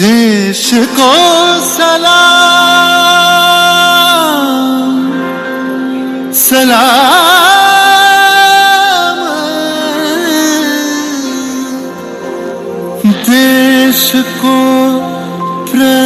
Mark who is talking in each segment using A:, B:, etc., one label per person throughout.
A: देश को सलाम सलाम देश को प्रणाम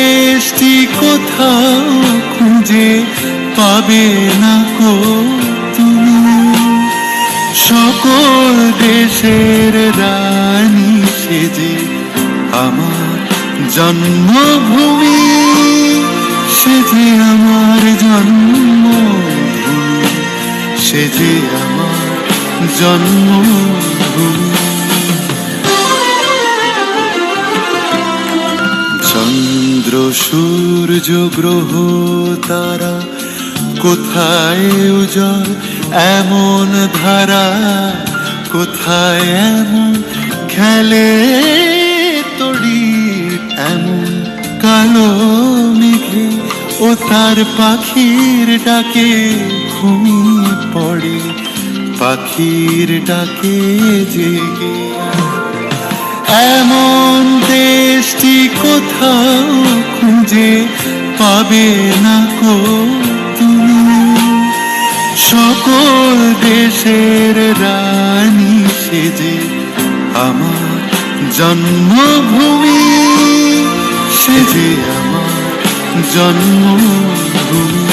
A: পাবে না কো তুমি? সকল দেশের রানী সেজে আমার জন্মভূমি, সেজে আমার জন্মভূমি, সেজে আমার জন্মভূমি। চন্দ্র সূর্য গ্রহ তারা কোথায় উজল এমন ধারা? কোথায় এমন খেলে তড়ি এমন কালো মেঘে? ও তার পাখির ডাকে ঘুমিয়ে পড়ে। পাখির ডাকে জেগে। এমন দেশটি কোথাও খুঁজে পাবে না কো? সকল দেশের রানী সেজে আমার জন্মভূমি। সেজে আমার জন্মভূমি।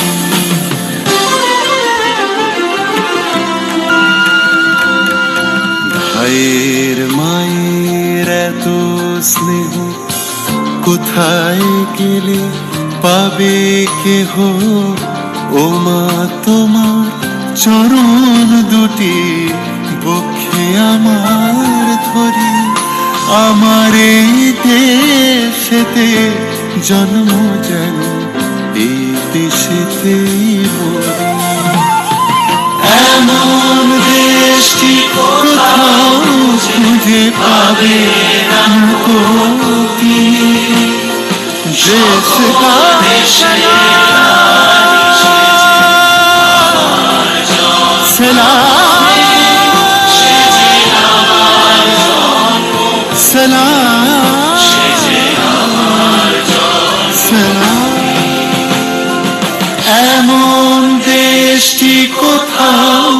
A: ভাইয়ের মায়ের এত স্নেহ, কোথায় গেলে পাবে কেহ? ও মা, তোমার চরণ দুটি বক্ষে আমার ধরি আমার এই দেশেতে জন্ম যেন এই দেশেতেই মরি এমন দেশটি কোথাও খুঁজে পাবে না কো তুমি। দেশ এমন দেশটি কোথাও